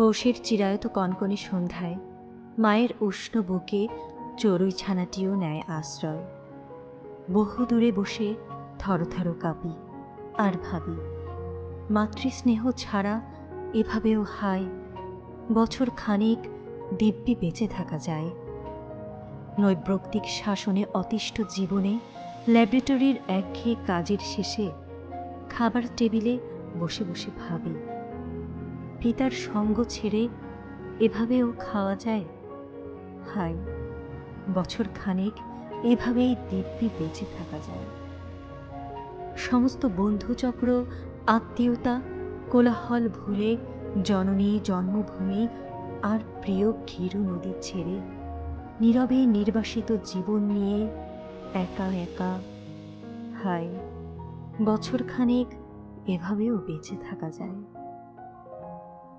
পৌষের চিরায়ত কনকনে সন্ধ্যায় মায়ের উষ্ণ বুকে চড়ুই ছানাটিও নেয় আশ্রয়। বহু দূরে বসে থরথর কাঁপি আর ভাবি, মাতৃস্নেহ ছাড়া এভাবেও হায়, বছর খানিক দিব্যি বেঁচে থাকা যায়। নৈব্রক্তিক শাসনে অতিষ্ঠ জীবনে ল্যাবরেটরির একঘেয়ে কাজের শেষে খাবার টেবিলে বসে বসে ভাবি পিতার সঙ্গ ছেড়ে এভাবেও খাওয়া যায়? হায়, বছর খানেক এভাবেই দিব্যি বেঁচে থাকা যায়। সমস্ত বন্ধুচক্র, আত্মীয়তা, কোলাহল ভুলে জননী জন্মভূমি আর প্রিয় ঘিরু নদী ছেড়ে নীরবে নির্বাসিত জীবন নিয়ে একা একা, হায় বছরখানেক এভাবেও বেঁচে থাকা যায়।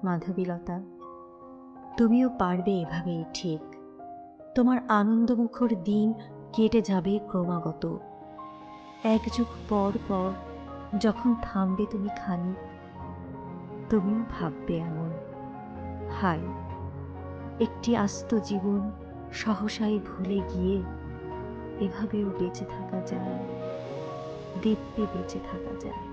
মাধবীলতা। তুমিও পারবে এভাবেই ঠিক। তোমার আনন্দমুখর দিন কেটে যাবে ক্রমাগত। এক যুগ পর পর যখন থামবে তুমি খানি, তুমিও ভাববে এমন। হায়, একটি আস্ত জীবন সহসাই ভুলে গিয়ে এভাবেও বেঁচে থাকা যায়, দিব্যি বেঁচে থাকা যায়।